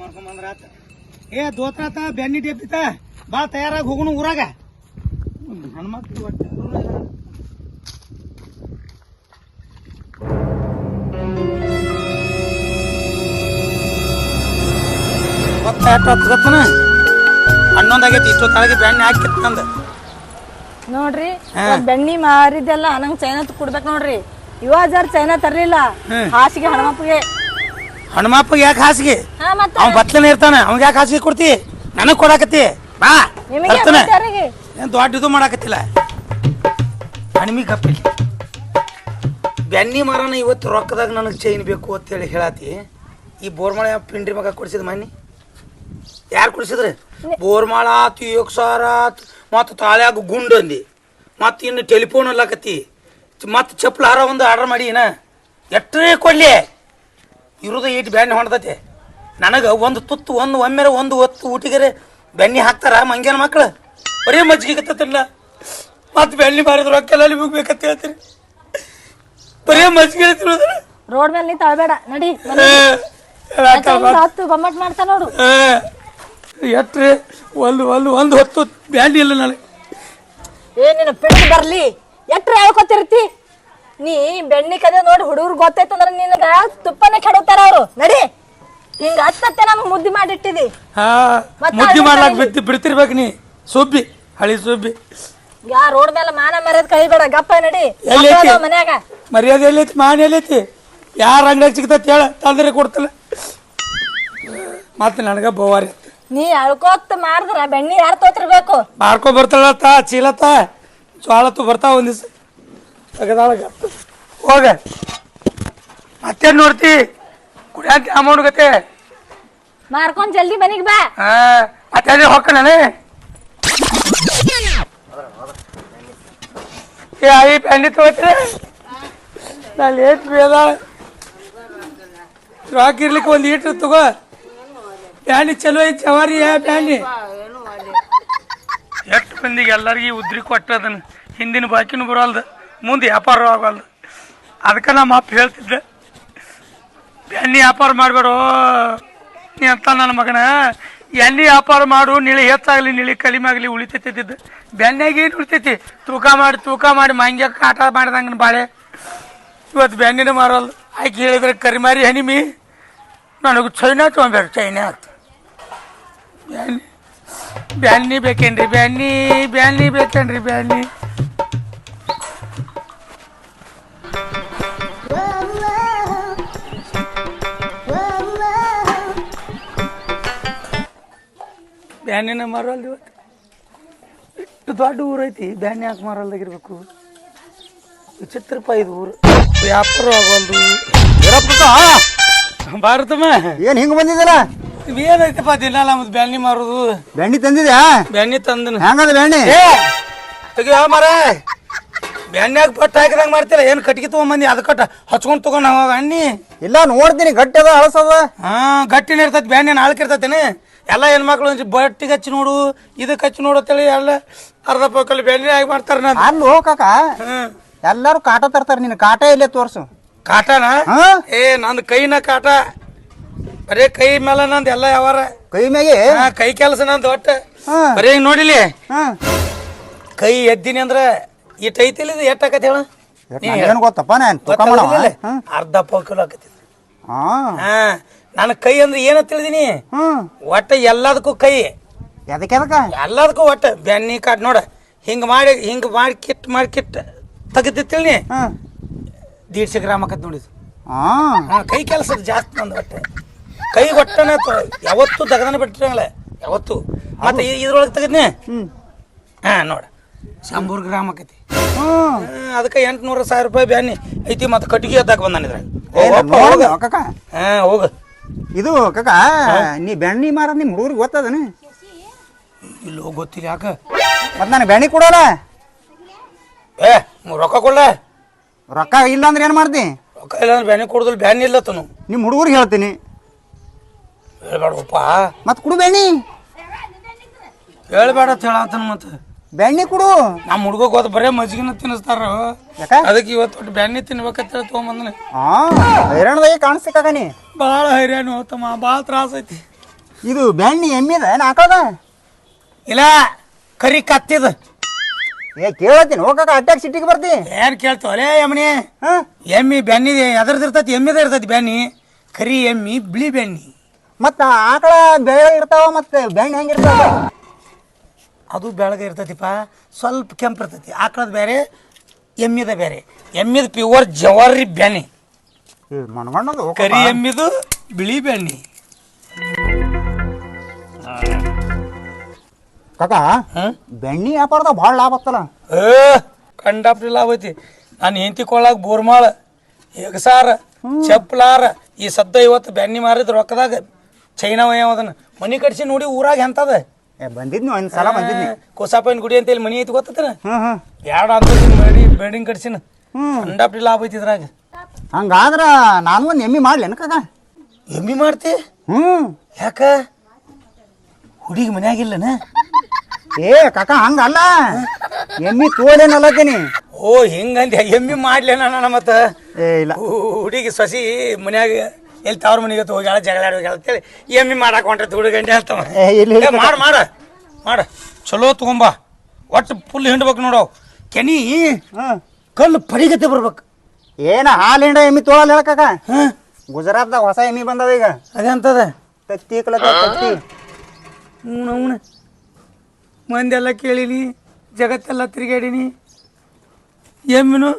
ಮಾಡ್ಕೊಂಬಂದ್ರ ಆತ. ಏ ದೋತ್ರಾತ ಬೆನ್ನಿ ಬಾ ತಯಾರಾಗಿ ಹೋಗುಣ ಊರಾಗ. ಒಟ್ಟ ಗೊತ್ತನ? ಹನ್ನೊಂದಾಗೈತಿ ಬೆಣ್ಣೆ ಹಾಕಿತ್ತು ನಂದು. ನೋಡ್ರಿ ಬೆಣ್ಣಿ ಮಾರಿದ್ದೆಲ್ಲ ನಂಗೆ ಚೈನಾ ಕೊಡ್ಬೇಕು ನೋಡ್ರಿ. ಯುವ ಜರ ಚೈನಾ ತರ್ಲಿಲ್ಲ. ಹಾಸಿಗೆ ಹಣಮಪ್ಪಗೆ ಹನುಮಪ್ಪಗೆ ಯಾಕೆ ಹಾಸಿಗೆ? ಹಾ ಮತ್ತೆ ಅವ್ನ್ ಬತ್ಲನೇ ಇರ್ತಾನ. ಅವ್ನಿಗೆ ಯಾಕೆ ಹಾಸಿಗೆ ಕೊಡ್ತಿ? ನನಗ್ ಕೊಡಾಕತ್ತಿ. ಬಾ ನಿಮಗೆ ಯಾರಿಗೆ? ಏನ್ ದೊಡ್ಡ ಇದು ಮಾಡಾಕತ್ತಿಲ್ಲ. ಹಣಿಮಿ ಕಪ್ಪಿಲ್ಲ ಬೆನ್ನಿ ಮರನ ಇವತ್ತು ರೊಕ್ಕದಾಗ ನನಗೆ ಚೈನ್ ಬೇಕು ಅಂತೇಳಿ ಹೇಳಾತಿ. ಈ ಬೋರ್ಮಾಳ ಪಿಂಡ್ರಿ ಮಗ ಕೊಡಿಸಿದ ಮನ್ನಿ? ಯಾರು ಕೊಡಿಸಿದ್ರಿ? ಬೋರ್ಮಾಳ ಆತು ಯೋಗಸಾರ ಆತು ಮತ್ತು ತಾಳ್ಯಾಗ ಗುಂಡು ಅಂದಿ. ಮತ್ತು ಇನ್ನು ಟೆಲಿಫೋನ್ ಅಲ್ಲಾಕತ್ತಿ. ಮತ್ತು ಚಪ್ಪಲ ಹಾರ ಒಂದು ಆರ್ಡರ್ ಮಾಡಿ ಏನ? ಎಷ್ಟೇ ಕೊಡ್ಲಿ? ಇರೋದ ಈಟ್ ಬೆಣ್ಣೆ ಹೊಂಡತೈತಿ. ನನಗೆ ಒಂದು ತುತ್ತು ಒಂದು ಒಮ್ಮೆರೆ ಒಂದು ಹೊತ್ತು ಊಟಿಗೆರೆ ಬೆಣ್ಣೆ ಹಾಕ್ತಾರ ಮಂಗ್ಯಾನ ಮಕ್ಳು. ಬರೀ ಮಜ್ಜಿಗೆ ಕತ್ತಲ್ಲ ಮತ್ತೆ ಬೆಣ್ಣೆ ಮಾರಿದ್ರು ರೊಕ್ಕೆಲ್ಲ ಅಂತ ಹೇಳ್ತೀರಿ. ಬರೀ ಮಜ್ಜಿಗೆ ರೋಡ್ ಮೇಲೆ ನಿಂತ ಅಳ್ಬೇಡ. ನಡಿ ಹತ್ತು ಬೊಮ್ಮಟ್ ಮಾಡ್ತಾ ನೋಡು. ಎಟ್ರೆ ಒಂದು ಒಂದು ಒಂದು ಹೊತ್ತು ಬ್ಯಾಂಡಿ ಇಲ್ಲ ನನಗೆ. ಏ ನಿನ್ನ ಬರಲಿ ಬರ್ಲಿ. ಎಟ್ರ ಹೇಳ್ಕೊತಿರ್ತಿ ನೀ ಬೆಣ್ಣಿ ಕದೆ ನೋಡಿ ಹುಡುಗರು ಗೊತ್ತೈತಂದ್ರ ನಿನ್ನ ತುಪ್ಪನೇ ಕೆಡುತ್ತಾರ ಅವರು. ನಡಿ. ಹಿಂಗ ಹತ್ತತ್ತೆ ನಮ್ಗೆ ಮುದ್ದಿ ಮಾಡಿಟ್ಟಿದಿ. ಹಾ ಮತ್ತೆ ಮುದ್ದಿ ಮಾಡ್ಲಾಕ್ ಬಿಡ್ತಿ ಬಿಡ್ತಿರ್ಬೇಕು ನೀ. ಸುಬ್ಬಿ ಹಳಿ ಸುಬ್ಬಿ ಯಾ ರೋಡ್ ಮೇಲೆ ಮಾನ ಮರ್ಯಾದ ಕೈಬೇಡ ಗಪ್ಪ ನಡಿ. ಎಲ್ಲಿ ಐತಿ? ಮನ್ಯಾಗ. ಮರ್ಯಾದೆ ಎಲ್ಲೈತಿ ಮಾನ ಎಲ್ಲೈತಿ ಯಾರ ಅಂಗಡಿಯಾಗ ಸಿಗ್ತೈತಿ ಹೇಳ. ತಂದ್ರೆ ಕೊಡ್ತಲ್ಲ. ಮತ್ತೆ ನನಗೆ ಬೋವಾರಿ ನೀ ಅಳ್ಕೋತ್ ಮಾಡಿದ್ರ ಬೆಣ್ಣಿ ಯಾರು ತೋತಿರ್ಬೇಕು? ಮಾರ್ಕೊ ಬರ್ತಾಳತ್ತ ಚೀಲತ್ತ ಜ್ವಾಳತ್ತು ಬರ್ತಾವ ಒಂದಿವ್ಸ ದಿವ್ಸ. ತೆಗದಾಳಗ. ಹೋಗ. ಮತ್ತೇನ್ ನೋಡ್ತಿ? ಕುಡಿಯಾಕ ಅಮೌಂಟ್ ಗತೆ? ಮಾರ್ಕೊಂಡ್ ಜಲ್ದಿ ಮನಿಗ್ ಬಾ. ಹಾ ಮತ್ತೆ ಹೊಕ್ಕ ನಾನು? ಏ ಐ ಪ್ಯಾಂಡಿ ತಗೋತೀರ? ನಾ ಲೇಟ್ ಬೇದ ರಾಕ್ ಇರ್ಲಿಕ್ಕೆ ಒಂದು ಈಟ್ರ್ ತಗೋ. ಪ್ಯಾಂಡಿ ಚಲೋ ಐತಿ ಚವಾರಿ ಯಾ ಪ್ಯಾಂಡಿ. ಎಷ್ಟು ಮಂದಿಗೆ ಎಲ್ಲರಿಗೂ ಉದ್ರಿ ಕೊಟ್ಟದನ್. ಹಿಂದಿನ ಬಾಕಿನೂ ಬರೋಲ್ದು. ಮುಂದೆ ವ್ಯಾಪಾರ ಆಗಲ್ದು ಅದಕ್ಕೆ ನಮ್ಮ ಅಪ್ಪ ಹೇಳ್ತಿದ್ದೆ ಎಣ್ಣೆ ವ್ಯಾಪಾರ ಮಾಡಬೇಡ ಅಂತ ನನ್ನ ಮಗನ. ಎಣ್ಣೆ ವ್ಯಾಪಾರ ಮಾಡು, ನಿಳಿ ಹೆಚ್ಚಾಗಲಿ, ನಿಳಿ ಆಗಲಿ ಉಳಿತೈತಿದ್ದು ಬೆಣ್ಣೆಗೆ ಏನು ಉಳಿತೈತಿ? ತೂಕ ಮಾಡಿ ತೂಕ ಮಾಡಿ, ಮಂಗ್ಯ ಕಾಟ ಮಾಡಿದಂಗೆ ಬಾಳೆ. ಇವತ್ತು ಬೆನ್ನಿನ ಮಾರಲ್ಲ. ಆಕೆ ಹೇಳಿದ್ರೆ ಕರಿಮಾರಿ ಹನಿಮಿ. ನನಗೆ ಚೈನಾ ತೊಗೊಂಬೇಕು ಚೈನಾ ಆಯ್ತು ಬ್ಯಾನಿ ಬ್ಯಾನಿ ಬೇಕೇನ್ರಿ ಬ್ಯಾನಿ ಬ್ಯಾನಿ ಬೇಕೇನ್ರಿ ಬ್ಯಾನಿ ಬ್ಯಾನಿನ ಮಾರಲ್ದು ಇವತ್ತು? ಇಷ್ಟು ದೊಡ್ಡ ಊರೈತಿ ಬ್ಯಾನಿ ಯಾಕೆ ಮಾರಲ್ದಾಗಿರ್ಬೇಕು ವಿಚಿತ್ರಪ್ಪ ಇದು ಊರು. ವ್ಯಾಪಾರ ಆಗೋಲ್ದು ಭಾರತಮ್ಮ ಏನ್ ಹಿಂಗ್ ಬಂದಿದ್ದಲ್ಲ ಏನೈತಪ್ಪ ದಿನ ನಮ್ದು ಬ್ಯಾನಿ ಮಾರೋದು? ಬೆಣ್ಣಿ ತಂದಿದ್ಯಾ? ಬ್ಯಾನಿ ತಂದನ. ಹೆಂಗದ ಬೆಣ್ಣಿ ತೆಗಿಯೋ ಮರ. ಬ್ಯಾನ್ಯಾಗ ಪಟ್ಟ ಹಾಕಿದಂಗ ಮಾಡ್ತಿಲ್ಲ ಏನು ಕಟ್ಟಿಗೆ ತಗೊಂಬಂದಿ? ಅದು ಕಟ್ಟ ಹಚ್ಕೊಂಡ್ ತಗೊಂಡ್ ಅವಾಗ ಅಣ್ಣಿ. ಇಲ್ಲ ನೋಡ್ತೀನಿ ಗಟ್ಟಿ ಅದ ಹಳಸದ ಹಾ ಗಟ್ಟಿನ ಇರ್ತೈತಿ ಬ್ಯಾನ್ಯನ್ ಆಳ್ಕ ಇರ್ತೈತೇನೆ. ಎಲ್ಲ ಹೆಣ್ಮಕ್ಳು ಒಂಚೂರು ಬಟ್ಟಿಗೆ ಹಚ್ಚಿ ನೋಡು ಇದಕ್ಕೆ ಹಚ್ಚಿ ನೋಡು ಅಂತೇಳಿ ಎಲ್ಲ ಅರ್ಧ ಪಕ್ಕಲ್ಲಿ ಬೆಳ್ಳಿ ಆಗಿ ಮಾಡ್ತಾರ ನಾನು ಅಲ್ಲಿ ಹೋಗಾಕ ಎಲ್ಲಾರು ಕಾಟ ತರ್ತಾರ ನೀನು ಕಾಟ ಇಲ್ಲೇ ತೋರ್ಸು. ಕಾಟನ? ಏ ನಂದು ಕೈನ ಕಾಟ. ಬರೇ ಕೈ ಮೇಲೆ ನಂದು ಎಲ್ಲ ಯಾವಾರ. ಕೈ ಮ್ಯಾಗೆ? ಹಾ ಕೈ ಕೆಲಸ ನಂದು ಒಟ್ಟ. ಹಾ. ಬರೀ ಹಿಂಗ್ ನೋಡಿಲಿ? ಹಾ. ಕೈ ಎದ್ದೀನಿ ಅಂದ್ರ ಇಟ್ ಐತಿಲ್ಲ ಇದು? ಎಟ್ ಆಕತಿ ಹೇಳ. ಏನ್ ಗೊತ್ತಪ್ಪ ನಾನು ತೂಕ ಮಾಡವ ಅರ್ಧ ಪಾವ್ ಕಿಲೋ ಆಕತಿ ಹಾ. ಹಾ. ನನ್ನ ಕೈ ಅಂದ್ರೆ ಏನ ತಿಳಿದೀನಿ. ಹ್ಮ್. ಒಟ್ಟ ಎಲ್ಲದಕ್ಕೂ ಕೈ. ಎದಕ್ಕೆ ಎದಕ್ಕ ಎಲ್ಲದಕ್ಕೂ ಒಟ್ಟ ಬೆನ್ನಿ ಕಾಟ್ ನೋಡ. ಹಿಂಗ್ ಮಾಡಿ ಹಿಂಗ್ ಮಾಡಿ ಕಿಟ್ ಮಾಡಿ ಕಿಟ್ ತೆಗಿತಿತ್ತಿಲ್ನಿ ಹ್ಮ್. ದೀಡ್ಸೆ ಗ್ರಾಮ್ ಆಕತ್ ನೋಡಿದ್ ಹಾ. ಹಾ ಕೈ ಕೆಲಸ ಜಾಸ್ತಿ ನಂದು ಒಟ್ಟೆ. ಕೈ ಒಟ್ಟನೆ ಯಾವತ್ತು ಯಾವತ್ತೂ ದಗದನ ಬಿಟ್ಟಿರಂಗಿಲ್ಲ ಯಾವತ್ತು. ಮತ್ತೆ ಇದ್ರೊಳಗೆ ತೆಗದ್ನಿ? ಹ್ಮ್. ಹಾ ನೋಡ. ಶಂಬೂರ್ ಗ್ರಾಮ ಆಕತಿ. ಹ್ಮ್. ಅದಕ್ಕೆ ಎಂಟ್ನೂರು ಸಾವಿರ ರೂಪಾಯಿ ಬ್ಯಾನಿ. ಐತಿ ಮತ್ತೆ ಕಟ್ಟಿಗೆ ಎತ್ತಾಕ ಬಂದಾನ ಇದ್ರಾಗ. ಏ, ಹೋಗಪ್ಪ, ನೋಡು ಅಕ್ಕಕ್ಕ. ಹಾ ಹೋಗ. ಇದು ಕಕ್ಕ ನೀ ಬೆಣ್ಣಿ ಮಾರ ನಿಮ್ಮ ಹುಡುಗರಿಗೆ ಗೊತ್ತದನ? ಇಲ್ಲೋ ಗೊತ್ತಿಲ್ಲ ಯಾಕ? ಮತ್ ನನಗೆ ಬೆಣ್ಣಿ ಕೊಡೋಲ್ಲ? ಏ ರೊಕ್ಕ ಕೊಡ್ಲ? ರೊಕ್ಕ ಇಲ್ಲ ಅಂದ್ರೆ ಏನು ಮಾಡ್ತಿ? ರೊಕ್ಕ ಇಲ್ಲ ಅಂದ್ರೆ ಬ್ಯಾನಿ ಕೊಡುದಿಲ್ಲ ಬ್ಯಾನಿ ಇಲ್ಲ ತನು ನಿಮ್ಮ ಹುಡುಗರಿಗೆ ಹೇಳ್ತೀನಿ. ಹೇಳ್ಬೇಡಪ್ಪ ಮತ್ ಕುಡು ಬೆಣ್ಣಿ. ಹೇಳ್ಬೇಡ ಅಂತ ಹೇಳತ್ತನ ಮತ್ತೆ. ಬೆಣ್ಣಿ ಕೊಡು. ನಮ್ಮ ಹುಡುಗ ಹೋದ ಬರೇ ಮಜ್ಜಿಗೆನ ತಿನ್ನಿಸ್ತಾರ. ಯಾಕ? ಅದಕ್ಕೆ ಇವತ್ತು ಒಟ್ಟು ಬೆಣ್ಣೆ ತಿನ್ಬೇಕಂತ ಹೇಳಿ ತೊಗೊಂಬಂದನೆ. ಹಾ ಹೈರಾಣದಾಗೆ ನೀ? ಭಾಳ ಹೈರಾಣ ಹೋತಮ್ಮ ಭಾಳ ತ್ರಾಸ ಐತಿ. ಇದು ಬೆಣ್ಣೆ ಎಮ್ಮಿದ ನಾಕದ ಇಲ್ಲ ಕರಿ ಕತ್ತಿದ ಏ ಕೇಳತ್ತೀನಿ ಹೋಗಕ ಅಟ್ಯಾಕ್ ಸಿಟ್ಟಿಗೆ ಬರ್ತಿ. ಏನ್ ಕೇಳ್ತಾವ ಅಲೇ ಹಾ? ಎಮ್ಮಿ ಬೆನ್ನಿ ಎದ್ರದ್ದು ಇರ್ತೈತಿ ಎಮ್ಮಿದ ಇರ್ತೈತಿ ಬೆನ್ನಿ ಕರಿ ಎಮ್ಮಿ ಬಿಳಿ ಬೆಣ್ಣಿ ಮತ್ತ ಆಕಳ ಬೆಳೆ ಇರ್ತಾವ ಮತ್ತೆ ಬೆಣ್ಣೆ ಹೆಂಗಿರ್ತಾವ? ಅದು ಬೆಳಗ್ಗೆ ಇರ್ತೈತಿಪ್ಪ. ಸ್ವಲ್ಪ ಕೆಂಪು ಇರ್ತೈತಿ. ಆಕಳದ ಬೇರೆ ಎಮ್ಮಿದ ಬೇರೆ ಎಮ್ಮಿದ ಪ್ಯೂರ್ ಜವಾರಿ ಬೆಣ್ಣೆ. ಕರಿ ಎಮ್ಮಿದು ಬಿಳಿ ಬೆಣ್ಣೆ. ಕಾಕ ಬೆಣ್ಣೆ ಬೆಣ್ಣಿ ವ್ಯಾಪಾರದ ಭಾಳ ಲಾಭ ಆಗ್ತಲ್ಲ ಏ ಕಂಡಾಪಟ್ಟಿ ಲಾಭ ಐತಿ. ನಾನು ಹೆಂಡತಿ ಕೊಳ್ಳಾಗ ಬೋರ್ಮಾಳ ಎಗಸಾರ ಚಪ್ಪಲಾರ ಈ ಸದ್ದ ಇವತ್ತು ಬೆಣ್ಣೆ ಮಾರಿದ ರೊಕ್ಕದಾಗ ಚೈನಾ ಅದನ್ನ. ಮನಿ ಕಟ್ಸಿ ನೋಡಿ ಊರಾಗ ಎಂತದ? ಏ ಬಂದಿದ್ನು? ಒಂದ್ ಸಲ ಬಂದಿದ್ನಿ. ಕೋಸಾಪೈನ್ ಗುಡಿ ಅಂತ ಹೇಳಿ ಮನಿ ಐತಿ ಗೊತ್ತ ಹ್ಮ್ ಬ್ಯಾಡ ಅಂತ ಮಾಡಿ ಬಿಲ್ಡಿಂಗ್ ಕಟ್ಸಿನ. ಅಂಡಾಪ್ಟಿ ಲಾಭ ಐತಿ ಇದ್ರಾಗ. ಹಂಗಾದ್ರ ನಾನು ಒಂದು ಎಮ್ಮಿ ಮಾಡ್ಲೇನ ಕಾಕ ಎಮ್ಮಿ ಮಾಡ್ತಿ? ಹ್ಮ್. ಯಾಕ? ಹುಡುಗಿ ಮನ್ಯಾಗಿಲ್ಲನ ಏ ಕಾಕ ಹಂಗಲ್ಲ. ಎಮ್ಮಿ ತೋಲೇನಲ್ಲತ್ತೀನಿ ಓ ಹಿಂಗಂತ ಎಮ್ಮಿ ಮಾಡ್ಲೇನ ಮತ್ತ? ಏ ಇಲ್ಲ. ಹುಡುಗಿ ಸೊಸಿ ಮನ್ಯಾಗ ಎಲ್ಲಿ ತವ್ರ ಮನೆಗೆ ಹೋಗ್ಯಾಳ ಜಗಳ ಹೋಗ್ಯಾಳ ಅಂತೇಳಿ ಎಮ್ಮಿ ಮಾಡಕ್ ಹೊಂಟ್ರೆ ಹುಡುಗಂಡೆ ಹೇಳ್ತಾವ ಏ, ಇಲ್ಲ, ಇಲ್ಲ. ಮಾಡ ಮಾಡ ಮಾಡ. ಚಲೋ ತಗೊಂಬ. ಒಟ್ಟು ಫುಲ್ ಹಿಂಡ್ಬೇಕು ನೋಡು. ಕೆನಿ ಹ್ಮ್ ಕಲ್ಲು ಪರಿಗತೆ ಬರ್ಬೇಕು. ಏನ ಹಾಲು ಹಿಂಡ ಎಮ್ಮಿ ತೋಳಲ್ಲ ಹೇಳ ಕಾಕ ಹಾ. ಗುಜರಾತ್ದಾಗ ಹೊಸ ಎಮ್ಮಿ ಬಂದವ ಈಗ. ಅದೇ ಅಂತದ. ತತ್ತಿ ಕಲಕ ತತ್ತಿ. ಹ್ಞೂ ಅವನ ಮಂದೆಲ್ಲ ಕೇಳೀನಿ ಜಗತ್ತೆಲ್ಲ ತಿರುಗಾಡಿನಿ ಎಮ್ಮಿನು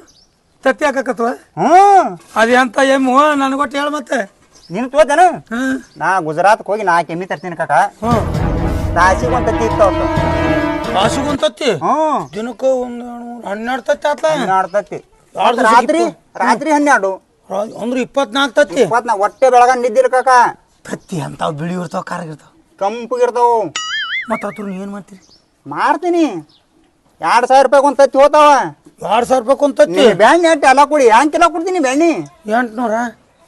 ತತ್ತಿ ಹಾಕಕತ್ವ? ಹ್ಮ್ ಅದೇ ಅಂತ ಎಮ್ಮು ನನಗೊಟ್ಟು ಹೇಳ ಮತ್ತೆ. ನೀನು ತೋತೇನ? ಹ್ಮ್ ನಾ ಗುಜರಾತ್ ಹೋಗಿ ನಾಲ್ಕು ಎಮ್ಮಿ ತರ್ತೀನಿ ಕಾಕ. ತಾಸಿಗೆ ಒಂದು ತತ್ತಿ ಇತ್ತು ಕಾಸಿಗೊಂದು ತತ್ತಿ? ಹ್ಮ್ ದಿನಕ್ಕೆ ಒಂದು ಹನ್ನೆರಡು ತತ್ತಿ ಆತ ಹನ್ನೆರಡು ತತ್ತಿ. ಎರಡು ದಿವ್ಸಕ್ಕೆ ರಾತ್ರಿ. ರಾತ್ರಿ ಹನ್ನೆರಡು. ರಾ- ಅಂದ್ರೆ ಇಪ್ಪತ್ನಾಲ್ಕು ತತ್ತಿ? ಇಪ್ಪತ್ನಾ ಹೊಟ್ಟೆ ಬೆಳಗ ನಿದ್ದಿರ ಕಾಕ. ತತ್ತಿ ಅಂತಾವ್ ಬಿಳಿ ಇರ್ತಾವ ಕಾರಾಗಿರ್ತಾವ ಕಂಪಗಿರ್ತಾವ ಮತ್ತೆ ಅದ್ರ ಏನು ಮಾಡ್ತೀರಿ? ಮಾರ್ತೀನಿ. ಎರಡು ಸಾವಿರ ರೂಪಾಯಿ ಒಂದು ತತ್ತಿ ಹೋತಾವ. ಎರಡು ಸಾವಿರ ರೂಪಾಯಿ ಕುಂತತ್ತಿ. ತತ್ತಿ ಎಂಟು ಎಲ್ಲ ಕೊಡಿ ಹೆಂಗೆ ಕಿಲೋ ಕೊಡ್ತೀನಿ ಬೆಣ್ಣಿ ಎಂಟುನೂರ?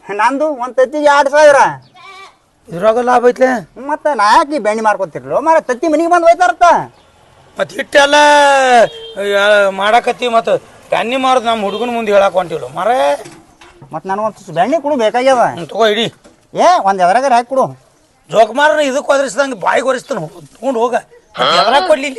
ನಂದು ಒಂದು ತತ್ತಿಗೆ ಎರಡು ಸಾವಿರ. ಇದ್ರಾಗ ಲಾಭ ಐತ್ಲೆ? ಮತ್ತೆ ನಾ ಯಾಕೆ ಈ ಬೆಣ್ಣಿ ಮಾರ್ಕೊತಿರ್ಲೋ? ಮಾರ ತತ್ತಿ ಮನೆಗೆ ಬಂದು ಹೋಯ್ತಾರತ್ತ. ಮತ್ತೆ ಹಿಟ್ಟೆಲ್ಲ ಮಾಡಾಕತ್ತಿ ಮತ್ತು ಬ್ಯಾನಿ ಮಾರೋದು ನಮ್ಮ ಹುಡುಗನ ಮುಂದೆ ಹೇಳಕ್ ಹೊಂಟಿಲ್ಲ? ಮಾರೇ. ಮತ್ತೆ ನನಗೊಂದು ಬೆಣ್ಣೆ ಕೊಡು ಬೇಕಾಗ್ಯದ. ತಗೋ ಇಡಿ. ಏ ಒಂದು ಎದ್ರಾಗ ಹಾಕಿ ಕೊಡು. ಜೋಕ್ ಮಾರ ಇದಕ್ಕೆ ಒದರಿಸ್ದಂಗೆ ಬಾಯಿಗೆ ಒರೆಸ್ತಾನೆ ತಗೊಂಡು ಹೋಗ. ಎದ್ರಾಗ ಕೊಡ್ಲಿ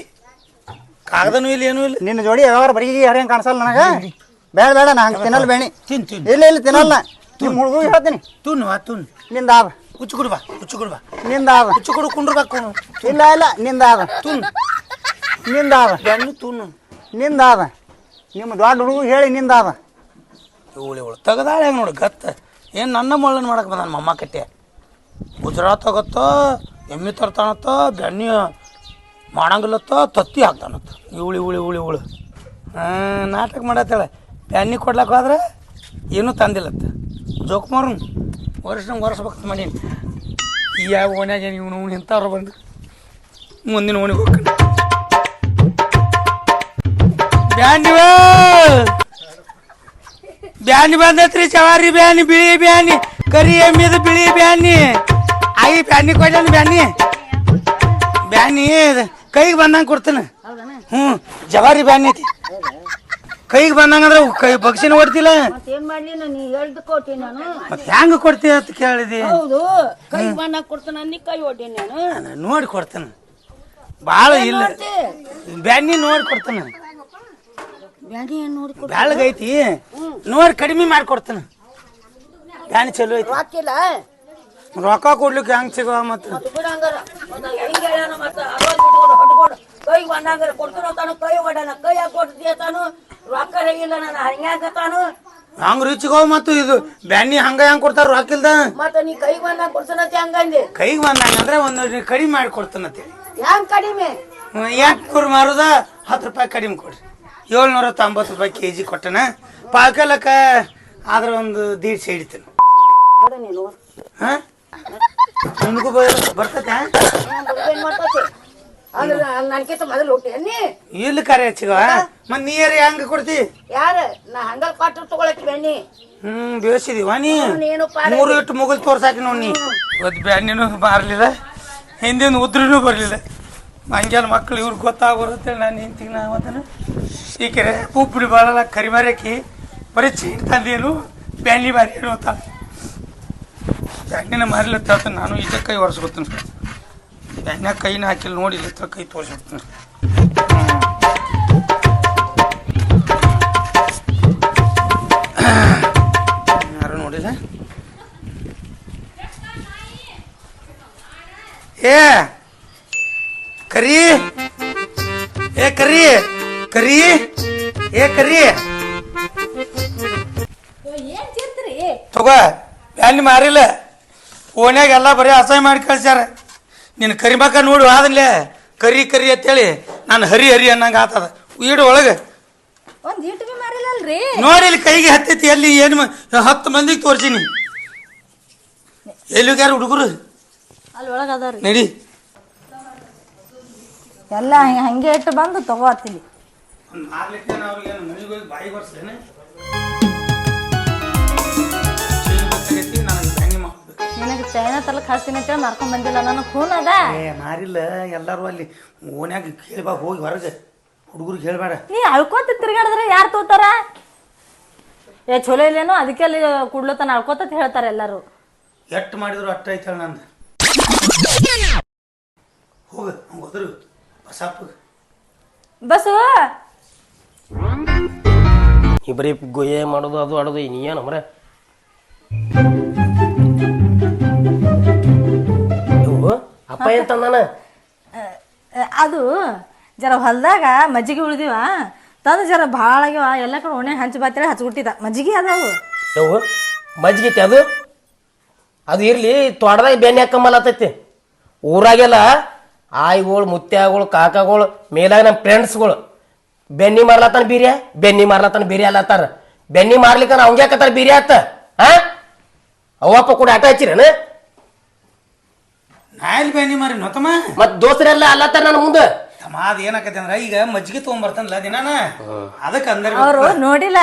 ಕಾಗದನೂ ಇಲ್ಲ ಏನೂ ಇಲ್ಲ. ನಿನ್ನ ಜೋಡಿ ಯಾವಾಗ ಬರೀ ಹರಿಯಂಗೆ ಕಾಣಿಸಲ್ಲ ನನಗೆ? ಬೇಡ ಬೇಡ ನಾ ಹಂಗೆ ತಿನ್ನಲ್ಲ ಬೇಣಿ. ತಿನ್ ತಿನ್. ಇಲ್ಲ ಇಲ್ಲ ತಿನ್ನಲ್ಲ. ನಿಮ್ಮ ಹುಡುಗ ಹೇಳ್ತೀನಿ. ತುನ್ ವಾ ತುನ್ನಿಂದ ಆದ ಹುಚ್ಚು ಕುಡು ಬಾ ಹುಚ್ಚು ಕುಡು ಬಾ. ನಿಂದ ಆದ ಹುಚ್ಚು ಕುಡು ಕುಂಡ್ರಬೇಕು ಇಲ್ಲ ಇಲ್ಲ ನಿಂದ ಆದ ತುನ್ನಿಂದ ಆದ ಬೆಣ್ಣು ತುನ್ನು. ನಿಂದ ಆದ ನಿಮ್ಮ ದೊಡ್ಡ ಹುಡುಗ ಹೇಳಿ ನಿಂದ ಆದ ಇವಳು ಇವಳು ತೆಗದಾಳೆ ಹೆಂಗೆ ನೋಡಿ ಗತ್ತ. ಏನು ನನ್ನ ಮೊಳ್ಳನ್ ಮಾಡಕ್ಕೆ ಬಂದ ನನ್ನ ಮಮ್ಮ ಕಟ್ಟೆ? ಗುಜರಾತ್ ಹೋಗತ್ತೋ ಎಮ್ಮೆ ತರ್ತಾನತ್ತೋ ಬೆಣ್ಣೆ ಮಾಡಂಗಿಲ್ಲತ್ತ, ತತ್ತಿ ಹಾಕ್ತಾನತ್ತ ಇವಳು ಇವಳು ಇವಳು ಇವಳು. ಹಾಂ ನಾಟಕ ಮಾಡತ್ತೇಳೆ. ಪ್ಯಾನಿ ಕೊಡ್ಲಕ್ಕೆ ಹೋದ್ರೆ ಏನೂ ತಂದಿಲ್ಲತ್ತ. ಜೋಕ್ ವರ್ಷ ಒರೆಸ್ಬೇಕಂತ ಮಾಡೀನಿ. ಯಾವ ಓಣ್ಯಾಗ ಇವನು ಇಂಥವ್ರು ಬಂದು ಮುಂದಿನ ಓಣಿಗೆ ಹೋಗ್ಕೊಂಡು ಬ್ಯಾನಿ ಬ್ಯಾನಿ ಬಂದೈತ್ರಿ ಚವಾರಿ ಬ್ಯಾನಿ, ಬಿಳಿ ಬ್ಯಾನಿ, ಕರಿ ಎಮ್ಮಿದ ಬಿಳಿ ಬ್ಯಾನಿ. ಆಗಿ ಬ್ಯಾನಿ ಕೊಡ್ಯಾನ ಬ್ಯಾನಿ? ಬ್ಯಾನಿ ಕೈಗೆ ಬಂದಂಗೆ ಕೊಡ್ತಾನೆ. ಹ್ಞೂ ಜವಾರಿ ಬ್ಯಾನ್ ಐತಿ. ಕೈಗೆ ಬಂದಂಗಂದ್ರೆ ಕೈ ಬಗ್ಸಿನ ಹೊಡ್ತಿಲ್ಲ ಏನ್ ಮಾಡ್ಲಿ ನೀ ಹೇಳ್ದು ಕೊಟ್ಟಿ ನಾನು. ಮತ್ತೆ ಹೆಂಗೆ ಕೊಡ್ತೀಯ ಅಂತ ಕೇಳಿದಿ. ಹೌದು ಕೈ ಬಣ್ಣ ಕೊಡ್ತಾನ ನೀ ಕೈ ಹೊಡ್ತೀನಿ ನಾನು. ನಾನು ನೋಡಿ ಕೊಡ್ತೇನೆ. ಭಾಳ ಇಲ್ಲ. ಬ್ಯಾನಿ ನೋಡಿ ಕೊಡ್ತೇನೆ. ಬ್ಯಾನಿ ನೋಡಿ ಬ್ಯಾಳಗೈತಿ. ನೋಡಿ ಕಡಿಮೆ ಮಾಡಿ ಕೊಡ್ತಾನೆ. ಬ್ಯಾನಿ ಚಲೋ ಐತಿ. ಹಾಕಿಲ್ಲ ರೊಕ್ಕ ಕೊಡ್ಲಿಕ್ಕೆ ಹೆಂಗ್ ಸಿಗುವ ಮತ್ತೆ? ಕೈ ಬಂದಂಗಾರ ಕೊಡ್ತಾನ ತಾನು ಕೈ ಹೊಡ್ಯಾನ ಕೈ ಯಾಕೆ ಕೊಡ್ತೀಯ ತಾನು? ರೊಕ್ಕ ಇಲ್ಲ ನಾನು ಹಂಗ್ಯಾಕ ತಾನು? ಹಂಗ ರುಚಿಗೋ ಮತ್ತು ಇದು? ಬ್ಯಾನಿ ಹಂಗ ಹೆಂಗ್ ಕೊಡ್ತಾರ ರೊಕ್ಕ ಇಲ್ದ? ಮತ್ತ ನೀ ಕೈ ಬಂದಾಗ ಕೊಡ್ತಾನಂತೆ ಹಂಗಂದೆ ಕೈಗೆ ಬಂದಂಗ ಅಂದ್ರೆ ಒಂದು ಕಡಿಮೆ ಮಾಡಿ ಕೊಡ್ತಾನಂತೆ ಹೆಂಗ್ ಕಡಿಮೆ? ಎಂಟ್ನೂರು ಮಾರುದ? ಹತ್ತು ರೂಪಾಯಿ ಕಡಿಮೆ ಕೊಡ್ರಿ. ಏಳ್ನೂರ ತೊಂಬತ್ತು ರೂಪಾಯಿ ಕೆ ಜಿ ಕೊಟ್ಟನ. ಪಾಕಲಕ್ಕ ಆದ್ರೆ ಒಂದು ದೀಡ್ಸಿ ಹಿಡಿತೇನೆ. ನೋಡ ನೀನು. ಹಾಂ? ನಿನಗೂ ಬರ್ತೈತೆ? ಅಂದ್ರೆ ನನ್ಕಿಂತ ಮೊದಲು ಹುಟ್ಟಿ ಇಲ್ಲಿ ಕರೆ ಹಚ್ಚಿಗ ಮತ್ ನೀರು ಹೆಂಗ ಕೊಡ್ತಿ? ಯಾರು? ನಾ ಹಂಗಲ್ ಕ್ವಾರ್ಟರ್ ತಗೊಳಕ್ ಬೆಣ್ಣಿ ಹ್ಮ್ ಬೇಸಿದೀವ ನೀ ನೀನು ಮೂರು ಇಟ್ಟು ಮುಗಿಲ್ ತೋರ್ಸಾಕಿ ನೋಡಿ ಒದ್ ಬ್ಯಾನಿನೂ ಮಾರ್ಲಿಲ್ಲ ಹಿಂದಿನ ಉದ್ರಿನೂ ಬರ್ಲಿಲ್ಲ. ಹಂಗೆಲ್ಲ ಮಕ್ಳು ಇವ್ರಿಗೆ ಗೊತ್ತಾಗೋರುತ್ತೆ ನಾನು ಹಿಂತಿ ನಾ ಅವತ್ತನ. ಈಕೆರೆ ಉಪ್ಪಿಡಿ ಬಾಳಲ್ಲ ಕರಿಮಾರಕ್ಕಿ ಬರೀ ಚೀಟ್ ತಂದೇನು ಬ್ಯಾನಿ ಮಾರಿ ಏನು ಅಂತ ಬ್ಯಾನಿನ ಮಾರಿಲತ್ತ ನಾನು ಈಜ ಕೈ ಒರೆಸ್ಕೊತೀನಿ ಬ್ಯಾನ್ಯಾಗ ಕೈನ ಹಾಕಿಲ್ಲ ನೋಡಿ ಹತ್ರ ಕೈ ತೋರಿಸ್ಬಿಡ್ತೀನಿ. ಯಾರು ನೋಡಿಲ್ಲ? ಏ ಕರಿ. ಏ ಕರಿ. ಕರಿ. ಏ ಕರಿ. ತಗೋ ಬ್ಯಾನಿ ಮಾರಿಲ್ಲ. ಫೋನ್ಯಾಗ ಎಲ್ಲ ಬರೀ ಅಸಹ್ಯ ಮಾಡಿ ಕಳ್ಸ್ಯಾರ. ನಿನ್ನ ಕರಿಮಕ ನೋಡು ಆದಲ್ಲೇ ಕರಿ ಕರಿ ಅಂತೇಳಿ ನಾನು ಹರಿ ಹರಿ ಅನ್ನಂಗ ಆತದ. ಈಡು ಒಳಗೆ. ಒಂದ್ ಇಟ್ಟು ಬಿ ಮಾರಿಲ್ಲಲ್ರಿ? ನೋಡಿ ಇಲ್ಲಿ ಕೈಗೆ ಹತ್ತೈತಿ ಎಲ್ಲಿ ಏನು ಮ- ಹತ್ತು ಮಂದಿಗೆ ತೋರ್ಸೀನಿ. ಹುಡುಗರು? ಅಲ್ಲಿ ಒಳಗ ಅದಾವ್ರಿ ನಡಿ. ಎಲ್ಲ ಹಂಗೆ ಇಟ್ಟು ಬಂದು ತಗೋತೀನಿ ನಿನಗೆ ಚೈನಾ ತಲಕ್ ಹಚ್ತೀನಿ ಅಂತೇಳಿ ಮಾರ್ಕೊಂಡ್ ಬಂದಿಲ್ಲ. ನನಗೆ ಫೋನ್ ಅದ. ಏ ಮಾರಿಲ್ಲ. ಎಲ್ಲರೂ ಅಲ್ಲಿ ಓನ್ಯಾಗ ಕೇಳ್ಬಾ ಹೋಗಿ ಹೊರಗೆ. ಹುಡುಗರಿಗೆ ಹೇಳ್ಬೇಡ. ನೀ ಅಳ್ಕೋತ ತಿರ್ಗಾಡಿದ್ರೆ ಯಾರು ತೋತಾರ? ಏ ಚಲೋ ಇಲ್ಲೇನೋ? ಅದಕ್ಕೆ ಅಲ್ಲಿ ಕುಡ್ಲತನ ಅಳ್ಕೋತ ಹೇಳ್ತಾರೆ ಎಲ್ಲರೂ. ಎಟ್ ಮಾಡಿದ್ರು ಅಟ್ಟ ಐತ ನಂದು. ಹೋಗ ಹಂಗೆ ಹೋದ್ರು. ಬಸ್ಸು ಇಬ್ಬರಿ ಬರೀ ಗೊಯ್ಯ ಮಾಡೋದು ಅದು ಆಡೋದು ನೀ ಏನು ಮರ ಅಪ್ಪ ಏನ್ ತಂದಾನ? ಅದು ಜರ ಹೊಲ್ದಾಗ ಮಜ್ಜಿಗೆ ಉಳಿದಿವ ತಂದು ಜರ ಭಾಳ ಆಗ್ಯಾವ ಎಲ್ಲ ಕಡೆ ಒಣೆ ಹಂಚಿ ಬಾತೇಳಿ ಹಚ್ಬಿಟ್ಟಿದ. ಮಜ್ಜಿಗೆ ಅದಾವು ಯವ್ವ ಮಜ್ಜಿಗೆ ಅದು? ಅದು ಇರ್ಲಿ ತೋಟದಾಗ ಬೆಣ್ಣೆ ಹಾಕಂಬಲ್ಲತ್ತೈತಿ ಊರಾಗೆಲ್ಲ ಆಯಿಗಳು ಮುತ್ಯಾಗಳು ಕಾಕಾಗಳು ಮೇಲಾಗ ನಮ್ಮ ಫ್ರೆಂಡ್ಸ್ಗಳು ಬೆನ್ನಿ ಮಾರ್ಲತ್ತಾನ ಬೀರ್ಯ? ಬೆನ್ನಿ ಮಾರ್ಲತ್ತಾನ ಬೀರ್ಯ ಅಲ್ಲತ್ತಾರ ಬೆನ್ನಿ ಮಾರ್ಲಿಕ್ಕ ಅವಂಗ್ಯಾಕತ್ತಾರ ಬಿರಿಯ ಬೀರ್ಯ ಆತ ಹಾ ಅವಪ್ಪ ಕೂಡ ಆಟ ಹಚ್ಚಿರೇನ? ನಾ ಎಲ್ಲಿ ಬ್ಯಾನಿ ಮಾರಿ ನೋತಮ್ಮ. ಮತ್ ದೋಸ್ತರೆಲ್ಲ ಅಲ್ಲತ್ತಾರ ನನ್ನ ಮುಂದೆ. ತಮ್ಮ ಅದ ಏನಾಕತಿ ಅಂದ್ರ ಈಗ ಮಜ್ಜಿಗೆ ತೊಗೊಂಬರ್ತಾನಲ್ಲ ದಿನಾನ? ಅದಕ್ಕೆ ಅಂದ್ರೆ ಅವರು ನೋಡಿಲ್ಲ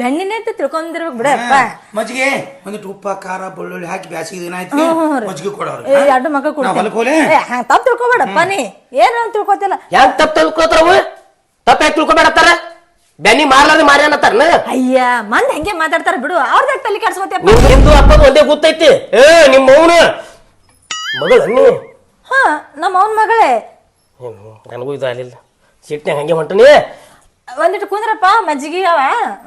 ಬೆಣ್ಣಿನೇ ಅಂತ ತಿಳ್ಕೊಂಡಿರ್ಬೇಕು ಬಿಡಪ್ಪ. ಮಜ್ಜಿಗೆ ಒಂದಿಟ್ಟು ಉಪ್ಪ ಖಾರ ಬೆಳ್ಳುಳ್ಳಿ ಹಾಕಿ ಬ್ಯಾಸಿಗೆ ದಿನ ಆಯ್ತು ಮಜ್ಜಿಗೆ ಕೊಡೋರು. ಏ ಎರಡು ಮಕ್ಕ ನಾ ಹೊಲಕ್ ಹೋಲೆ? ಹಂಗ ತಪ್ಪು ತಿಳ್ಕೊಬೇಡಪ್ಪ ನೀ. ಏನು ಅಂತ ತಿಳ್ಕೊತಿಲ್ಲ. ಯಾಕೆ ತಪ್ಪು ತಿಳ್ಕೊತಾರವು ತಪ್ಪ ಯಾಕೆ ತಿಳ್ಕೊಬೇಡತ್ತಾರ? ಬೆನ್ನಿ ಮಾರ್ಲಾರ್ದೆ ಮಾರಿ ಅನ್ನತ್ತಾರ ಅಯ್ಯ ಮಂದಿ ಹಂಗೆ ಮಾತಾಡ್ತಾರ ಬಿಡು. ಅವ್ರದಾಗ ತಲೆ ಕೆಡ್ಸ್ಕೊತಿಯಪ್ಪ? ನಿಮ್ ನಿಂದು ಅಪ್ಪದು ಒಂದೇ ಗೊತ್ತೈತಿ. ಏ ನಿಮ್ಮ ಮೌನ ಮಗಳು ಹಾ ನಮ್ಮ ಅವನ ಮಗಳೇ. ನನಗೂ ಇದು ಆಗಲಿಲ್ಲ. ಸಿಟ್ನ್ಯಾಗ ಹಂಗೆ ಹೊಂಟನಿ ಒಂದಿಟ್ಟು ಕುಂದ್ರಪ್ಪ ಮಜ್ಜಿಗೆ ಅವ.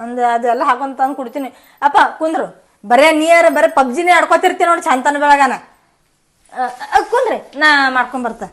ಒಂದು ಅದೆಲ್ಲ ಹಾಕೊಂಡ್ ತಂದು ಕುಡ್ತೀನಿ. ಅಪ್ಪ ಕುಂದ್ರು. ಬರೇ ನೀರ ಬರೇ ಪಬ್ಜಿನೇ ಆಡ್ಕೊತಿರ್ತೀನಿ ನೋಡಿ ಚಂತನ ಬೆಳಗಾನ. ಕುಂದ್ರಿ ನಾ ಮಾಡ್ಕೊಂಡ್ ಬರ್ತ.